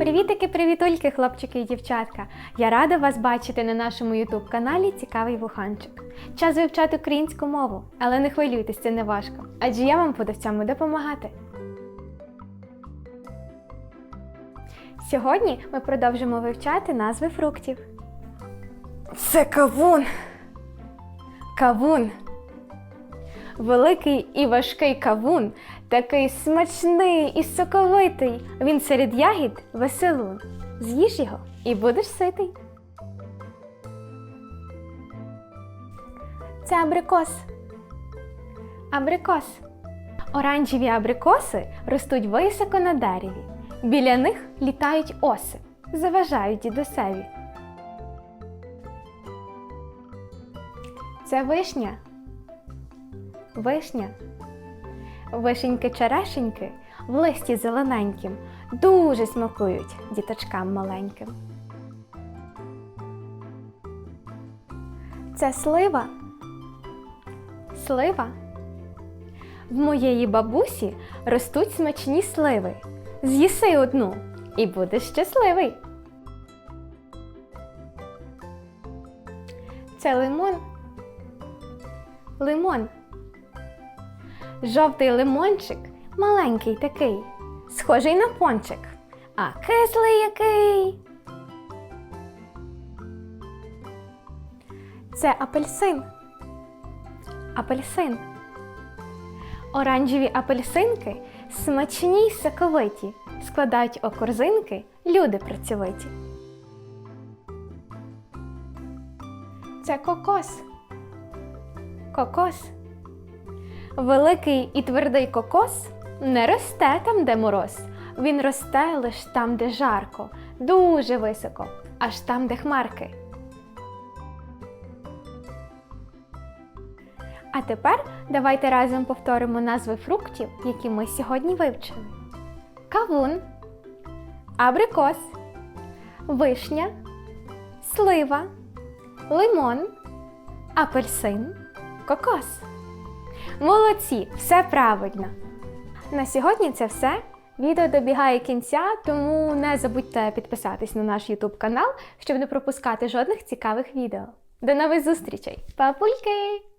Привітики, привітульки, хлопчики і дівчатка! Я рада вас бачити на нашому ютуб каналі Цікавий Вуханчик. Час вивчати українську мову, але не хвилюйтесь, це не важко, адже я вам буду в цьому допомагати. Сьогодні ми продовжимо вивчати назви фруктів. Це кавун. Кавун. Великий і важкий кавун, такий смачний і соковитий. Він серед ягід веселун. З'їж його і будеш ситий. Це абрикос. Абрикос. Оранжеві абрикоси ростуть високо на дереві. Біля них літають оси, заважають дідусеві. Це вишня. Вишня. Вишеньки-черешеньки в листі зелененьким дуже смакують діточкам маленьким. Це слива. Слива. В моєї бабусі ростуть смачні сливи. З'їси одну і будеш щасливий. Це лимон. Лимон. Жовтий лимончик, маленький такий, схожий на пончик, а кислий який. Це апельсин. Апельсин. Оранжеві апельсинки смачні й соковиті, складають у корзинки люди працьовиті. Це кокос. Кокос. Великий і твердий кокос не росте там, де мороз. Він росте лише там, де жарко, дуже високо, аж там, де хмарки. А тепер давайте разом повторимо назви фруктів, які ми сьогодні вивчили: кавун, абрикос, вишня, слива, лимон, апельсин, кокос. Молодці, все правильно. На сьогодні це все. Відео добігає кінця, тому не забудьте підписатись на наш YouTube канал, щоб не пропускати жодних цікавих відео. До нових зустрічей! Папульки!